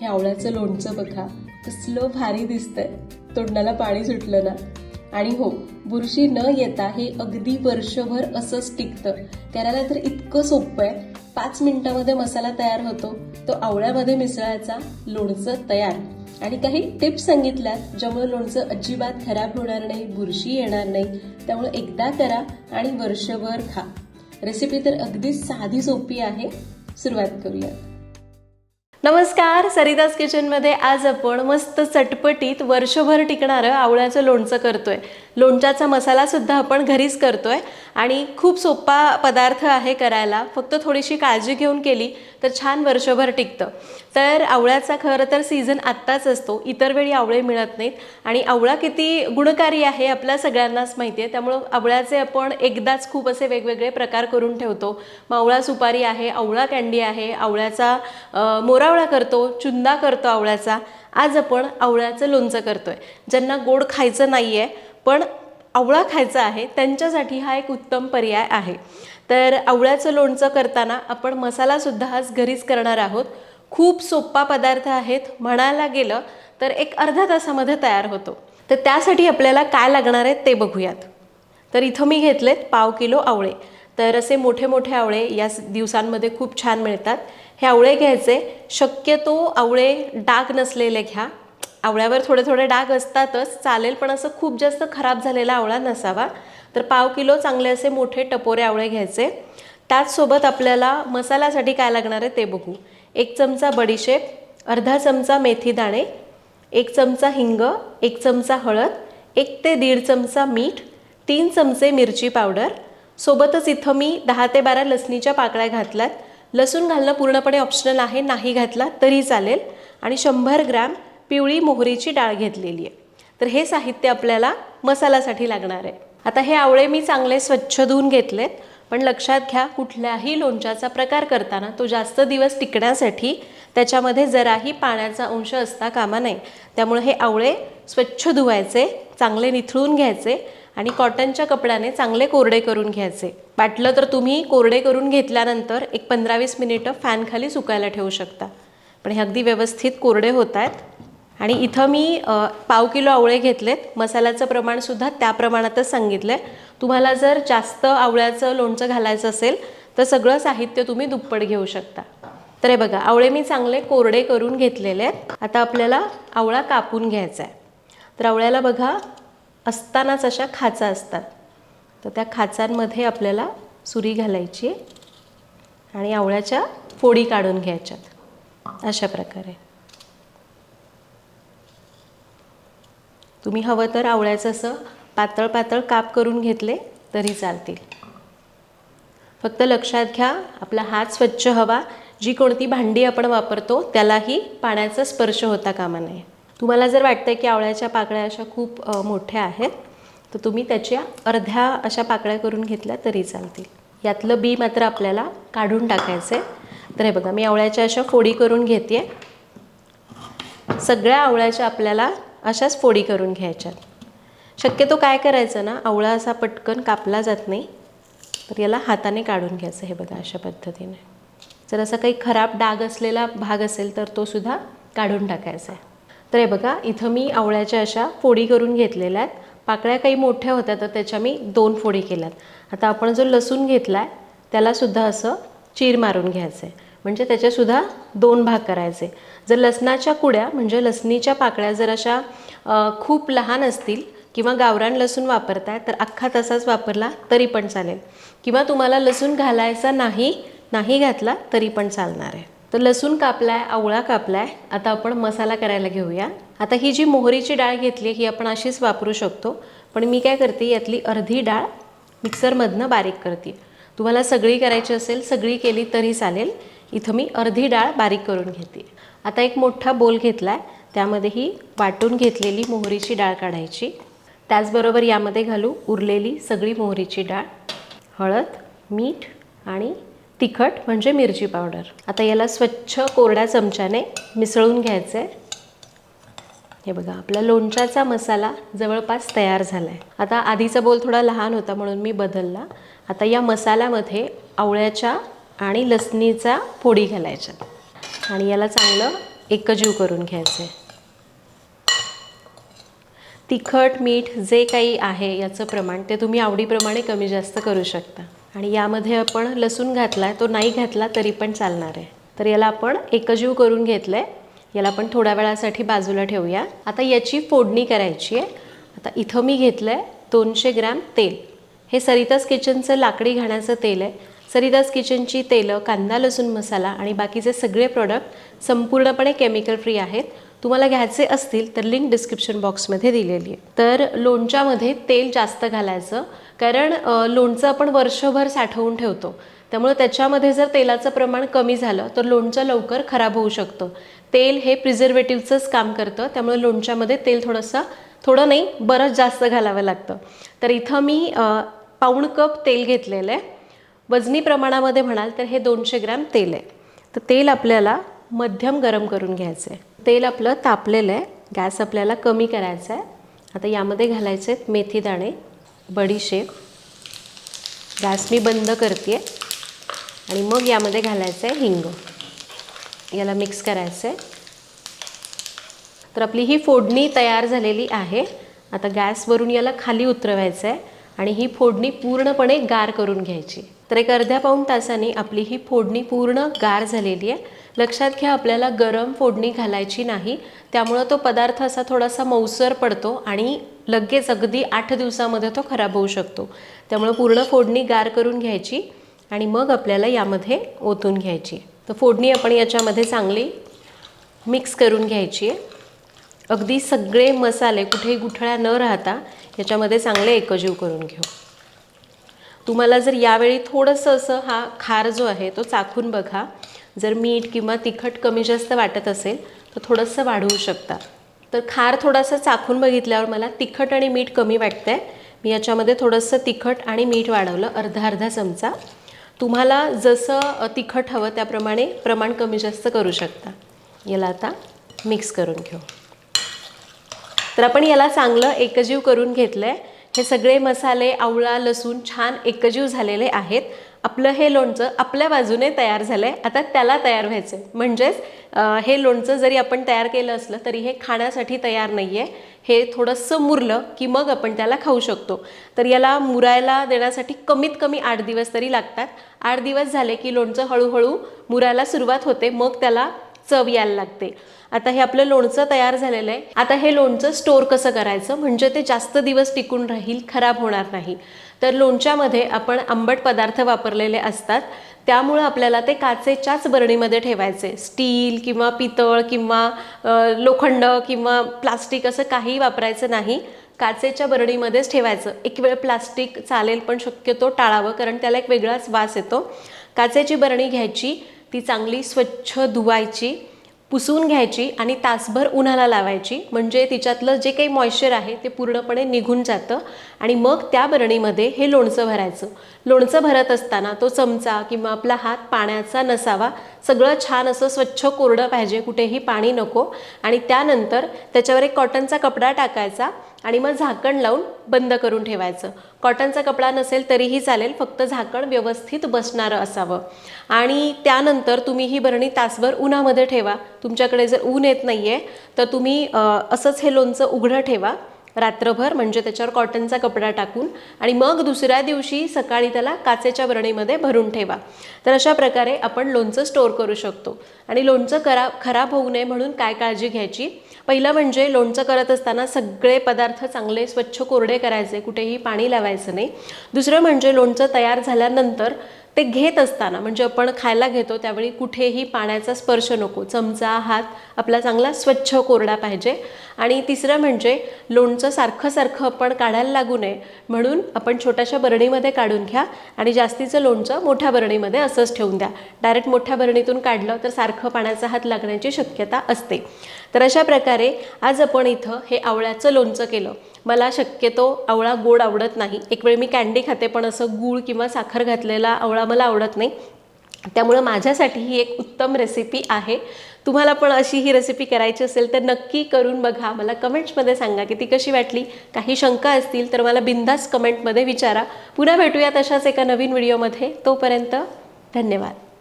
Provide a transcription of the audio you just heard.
हे आवळ्याचं लोणचं बघा. कसलं भारी दिसतंय. तोंडाला पाणी सुटलं ना. आणि हो बुरशी न येता हे अगदी वर्षभर असंच टिकतं. करायला तर इतकं सोपं आहे. पाच मिनिटामध्ये मसाला तयार होतो. तो आवळ्यामध्ये मिसळायचा लोणचं तयार. आणि काही टिप्स सांगितल्यात ज्यामुळे लोणचं अजिबात खराब होणार नाही बुरशी येणार नाही. त्यामुळे एकदा करा आणि वर्षभर खा. रेसिपी तर अगदी साधी सोपी आहे. सुरुवात करूया नमस्कार सरिताज किचनमध्ये आज आपण मस्त चटपटीत वर्षभर टिकणारं आवळ्याचं लोणचं करतोय. लोणच्याचा मसालासुद्धा आपण घरीच करतोय आणि खूप सोपा पदार्थ आहे करायला. फक्त थोडीशी काळजी घेऊन केली तर छान वर्षभर टिकतं. तर आवळ्याचा खरं तर सीझन आत्ताच असतो. इतर वेळी आवळे मिळत नाहीत आणि आवळा किती गुणकारी आहे आपल्या सगळ्यांनाच माहिती आहे. त्यामुळं आवळ्याचे आपण एकदाच खूप असे वेगवेगळे प्रकार करून ठेवतो. मावळा सुपारी आहे आवळा कँडी आहे आवळ्याचा मोरावळा आवळा करतो चुंदा करतो आवळ्याचा आज आपण आवळ्याचं लोणचं करतोय. ज्यांना गोड खायचं नाही आहे पण आवळा खायचा आहे त्यांच्यासाठी हा एक उत्तम पर्याय आहे. तर आवळ्याचं लोणचं करताना आपण मसालासुद्धा आज घरीच करणार आहोत. खूप सोपा पदार्थ आहेत. म्हणायला गेलं तर एक अर्ध्या तासामध्ये तयार होतो. तर त्यासाठी आपल्याला काय लागणार आहे ते बघूयात. तर इथं मी घेतलेत पाव किलो आवळे. तर असे मोठे मोठे आवळे या दिवसांमध्ये खूप छान मिळतात. हे आवळे घ्यायचे. शक्यतो आवळे डाग नसलेले घ्या. आवळ्यावर थोडे थोडे डाग असतातच. चालेल पण असं खूप जास्त खराब झालेला आवळा नसावा. तर पाव किलो चांगले असे मोठे टपोरे आवळे घ्यायचे. त्याचसोबत आपल्याला मसाल्यासाठी काय लागणार आहे ते बघू. एक चमचा बडीशेप अर्धा चमचा मेथी दाणे एक चमचा हिंग एक चमचा हळद एक ते दीड चमचा मीठ तीन चमचे मिरची पावडर. सोबतच इथं मी दहा ते बारा लसणीच्या पाकळ्या घातल्यात. लसूण घालणं पूर्णपणे ऑप्शनल आहे नाही घातला तरी चालेल. आणि शंभर ग्रॅम पिवळी मोहरीची डाळ घेतलेली आहे. तर हे साहित्य आपल्याला मसाल्यासाठी लागणार आहे. आता हे आवळे मी चांगले स्वच्छ धुवून घेतलेत पण लक्षात घ्या कुठल्याही लोणच्याचा प्रकार करताना तो जास्त दिवस टिकण्यासाठी त्याच्यामध्ये जराही पाण्याचा अंश असता कामा नये. त्यामुळे हे आवळे स्वच्छ धुवायचे चांगले निथळून घ्यायचे आणि कॉटनच्या कपड्याने चांगले कोरडे करून घ्यायचे. वाटलं तर तुम्ही कोरडे करून घेतल्यानंतर एक पंधरा वीस मिनिटं फॅनखाली सुकायला ठेवू शकता. पण हे अगदी व्यवस्थित कोरडे होत आहेत. आणि इथं मी पाव किलो आवळे घेतलेत. मसाल्याचं प्रमाणसुद्धा त्या प्रमाणातच सांगितलं आहे तुम्हाला जर जास्त आवळ्याचं लोणचं घालायचं असेल तर सगळं साहित्य तुम्ही दुप्पट घेऊ शकता. तर हे बघा आवळे मी चांगले कोरडे करून घेतलेले आहेत. आता आपल्याला आवळा कापून घ्यायचा आहे तर आवळ्याला बघा असतानाच अशा खाचा असतात. तर त्या खाचांमध्ये आपल्याला सुरी घालायची आणि आवळ्याच्या फोडी काढून घ्यायच्यात. अशा प्रकारे. तुम्ही हवं तर आवळ्याचं असं पातळ पातळ काप करून घेतले तरी चालतील. फक्त लक्षात घ्या आपला हात स्वच्छ हवा. जी कोणती भांडी आपण वापरतो त्यालाही पाण्याचा स्पर्श होता कामा नये. तुम्हाला जर वाटतं की आवळ्याच्या पाकळ्या अशा खूप मोठ्या आहेत तर तुम्ही त्याच्या अर्ध्या अशा पाकळ्या करून घेतल्या तरी चालतील. यातलं बी मात्र आपल्याला काढून टाकायचं आहे. तर हे बघा मी आवळ्याच्या अशा फोडी करून घेते सगळ्या आवळ्याच्या आपल्याला अशाच फोडी करून घ्यायच्यात शक्यतो काय करायचं ना आवळा असा पटकन कापला जात नाही तर याला हाताने काढून घ्यायचं हे बघा अशा पद्धतीने. जर असा काही खराब डाग असलेला भाग असेल तर तो सुद्धा काढून टाकायचा आहे. तर हे बघा इथं मी आवळ्याच्या अशा फोडी करून घेतलेल्या आहेत. पाकळ्या काही मोठ्या होत्या तर त्याच्या मी दोन फोडी केल्यात. आता आपण जो लसूण घेतला आहे त्यालासुद्धा असं चीर मारून घ्यायचं आहे म्हणजे त्याच्यासुद्धा दोन भाग करायचे. जर लसणाच्या कुड्या म्हणजे लसणीच्या पाकळ्या जर अशा खूप लहान असतील किंवा गावरान लसूण वापरताय तर अख्खा तसाच वापरला तरी पण चालेल. किंवा तुम्हाला लसूण घालायचा नाही नाही घातला तरी पण चालणार आहे. तर लसूण कापलाय आवळा कापलाय. आता आपण मसाला करायला घेऊया. आता ही जी मोहरीची डाळ घेतली ही आपण अशीच वापरू शकतो. पण मी काय करते यातली अर्धी डाळ मिक्सरमधनं बारीक करते. तुम्हाला सगळी करायची असेल सगळी केली तरी चालेल. इथं मी अर्धी डाळ बारीक करून घेते. आता एक मोठा बोल घेतला आहे त्यामध्ये ही वाटून घेतलेली मोहरीची डाळ काढायची. त्याचबरोबर यामध्ये घालू उरलेली सगळी मोहरीची डाळ. हळद मीठ आणि तिखट म्हणजे मिरची पावडर. आता याला स्वच्छ कोरड्या चमच्याने मिसळून घ्यायचं आहे हे बघा आपला लोणच्याचा मसाला जवळपास तयार झाला आहे आता आधीचा बोल थोडा लहान होता म्हणून मी बदलला. आता या मसाल्यामध्ये आवळ्याच्या आणि लसणीचा फोडी घालायच्या. आणि याला चांगलं एकजीव करून घ्यायचं आहे तिखट मीठ जे काही आहे याचं प्रमाण ते तुम्ही आवडीप्रमाणे कमी जास्त करू शकता. आणि यामध्ये आपण लसूण घातला आहे तो नाही घातला तरी पण चालणार आहे. तर याला आपण एकजीव करून घेतलं आहे याला आपण थोड्या वेळासाठी बाजूला ठेवूया. आता याची फोडणी करायची आहे. आता इथं मी घेतलं आहे दोनशे ग्रॅम तेल. हे सरितास किचनचं लाकडी घाण्याचं तेल आहे. सरितास किचनची तेलं कांदा लसूण मसाला आणि बाकीचे सगळे प्रोडक्ट संपूर्णपणे केमिकल फ्री आहेत. तुम्हाला घ्यायचे असतील तर लिंक डिस्क्रिप्शन बॉक्समध्ये दिलेली आहे. तर लोणच्यामध्ये तेल जास्त घालायचं कारण लोणचं आपण वर्षभर साठवून ठेवतो. त्यामुळे त्याच्यामध्ये जर तेलाचं प्रमाण कमी झालं तर लोणचं लवकर खराब होऊ शकतं. तेल हे प्रिझर्वेटिव्हचंच काम करतं त्यामुळे लोणच्यामध्ये तेल थोडंसं थोडं नाही बरंच जास्त घालावं लागतं. तर इथं मी पाऊण कप तेल घेतलेलं आहे. वजनी प्रमाणामध्ये म्हणाल तर हे दोनशे ग्रॅम तेल आहे. तर तेल आपल्याला मध्यम गरम करून घ्यायचं आहे तेल आपलं तापलेलं आहे. गॅस आपल्याला कमी करायचा आहे. आता यामध्ये घालायचे आहेत मेथी दाणे बडीशेप गॅस मी बंद करते आणि मग यामध्ये घालायचं आहे हिंग. याला मिक्स करायचं आहे. तर आपली ही फोडणी तयार झालेली आहे. आता गॅसवरून याला खाली उतरवायचं आहे. आणि ही फोडणी पूर्णपणे गार करून घ्यायची. तर एक अर्ध्या पाऊण तासाने आपली ही फोडणी पूर्ण गार झालेली आहे. लक्षात घ्या आपल्याला गरम फोडणी घालायची नाही. त्यामुळं तो पदार्थ असा थोडासा मऊसर पडतो आणि लगेच अगदी आठ दिवसामध्ये तो खराब होऊ शकतो. त्यामुळं पूर्ण फोडणी गार करून घ्यायची आणि मग आपल्याला यामध्ये ओतून घ्यायची. तर फोडणी आपण याच्यामध्ये चांगली मिक्स करून घ्यायची. आहे अगदी सगळे मसाले कुठेही गुठळ्या न राहता याच्यामध्ये चांगले एकजीव करून घेऊ. तुम्हाला जर यावेळी थोडंसं असं हा खार जो आहे तो चाखून बघा. जर मीठ किंवा तिखट कमी जास्त वाटत असेल तर थोडंसं वाढवू शकता. तर खार थोडासा चाखून बघितल्यावर मला तिखट आणि मीठ कमी वाटतं आहे मी याच्यामध्ये थोडंसं तिखट आणि मीठ वाढवलं अर्धा अर्धा चमचा. तुम्हाला जसं तिखट हवं त्याप्रमाणे प्रमाण कमी जास्त करू शकता. याला आता मिक्स करून घेऊ. तर आपण याला चांगलं एकजीव करून घेतलं आहे हे सगळे मसाले आवळा लसूण छान एकजीव झालेले आहेत. आपलं हे लोणचं आपल्या बाजूने तयार झालं आहे आता त्याला तयार व्हायचं आहे म्हणजेच हे लोणचं जरी आपण तयार केलं असलं तरी हे खाण्यासाठी तयार नाही आहे हे थोडंसं मुरलं की मग आपण त्याला खाऊ शकतो. तर याला मुरायला देण्यासाठी कमीत कमी आठ दिवस तरी लागतात. आठ दिवस झाले की लोणचं हळूहळू मुरायला सुरुवात होते मग त्याला चव यायला लागते. आता हे आपलं लोणचं तयार झालेलं आहे. आता हे लोणचं स्टोअर कसं करायचं? म्हणजे ते जास्त दिवस टिकून राहील खराब होणार नाही. तर लोणच्यामध्ये आपण आंबट पदार्थ वापरलेले असतात. त्यामुळं आपल्याला ते काचेच्याच बरणीमध्ये ठेवायचे. स्टील किंवा पितळ किंवा लोखंड किंवा प्लास्टिक असं काही वापरायचं नाही. काचेच्या बरणीमध्येच ठेवायचं. एक वेळ प्लास्टिक चालेल पण शक्यतो टाळावं कारण त्याला एक वेगळाच वास येतो. काचेची बरणी घ्यायची. ती चांगली स्वच्छ धुवायची. पुसून घ्यायची आणि तासभर उन्हाला लावायची. म्हणजे तिच्यातलं जे काही मॉइश्चर आहे ते पूर्णपणे निघून जातं आणि मग त्या बरणीमध्ये हे लोणचं भरायचं. लोणचं भरत असताना तो चमचा किंवा आपला हात पाण्याचा नसावा सगळं छान असं स्वच्छ कोरडं पाहिजे कुठेही पाणी नको. आणि त्यानंतर त्याच्यावर एक कॉटनचा कपडा टाकायचा. आणि मग झाकण लावून बंद करून ठेवायचं. कॉटनचा कपडा नसेल तरीही चालेल फक्त झाकण व्यवस्थित बसणारं असावं. आणि त्यानंतर तुम्ही ही बरणी तासभर उन्हामध्ये ठेवा. तुमच्याकडे जर ऊन येत नाही आहे तर तुम्ही असंच हे लोणचं उघडं ठेवा. रात्रभर म्हणजे त्याच्यावर कॉटनचा कपडा टाकून आणि मग दुसऱ्या दिवशी सकाळी त्याला काचेच्या बरणीमध्ये भरून ठेवा. तर अशा प्रकारे आपण लोणचं स्टोअर करू शकतो. आणि लोणचं करा खराब होऊ नये म्हणून काय काळजी घ्यायची? पहिलं म्हणजे लोणचं करत असताना सगळे पदार्थ चांगले स्वच्छ कोरडे करायचे कुठेही पाणी लावायचं नाही. दुसरं म्हणजे लोणचं तयार झाल्यानंतर ते घेत असताना म्हणजे आपण खायला घेतो त्यावेळी कुठेही पाण्याचा स्पर्श नको. चमचा हात आपला चांगला स्वच्छ कोरडा पाहिजे. आणि तिसरं म्हणजे लोणचं सारखं सारखं आपण काढायला लागू नये. म्हणून आपण छोट्याशा बरणीमध्ये काढून घ्या आणि जास्तीचं लोणचं मोठ्या बरणीमध्ये असंच ठेवून द्या. डायरेक्ट मोठ्या बरणीतून काढलं तर सारखं पाण्याचा हात लागण्याची शक्यता असते. तर अशा प्रकारे आज आपण इथं हे आवळ्याचं लोणचं केलं. मला शक्यतो आवळा गोड आवडत नाही. एक वेळ मी कॅन्डी खाते पण असं गूळ किंवा साखर घातलेला आवळा मला आवडत नाही. त्यामुळं माझ्यासाठी ही एक उत्तम रेसिपी आहे. तुम्हाला पण अशी ही रेसिपी करायची असेल तर नक्की करून बघा. मला कमेंट्समध्ये सांगा की ती कशी वाटली. काही शंका असतील तर मला बिंदास कमेंटमध्ये विचारा. पुन्हा भेटूया तशाच एका नवीन व्हिडिओमध्ये तोपर्यंत धन्यवाद.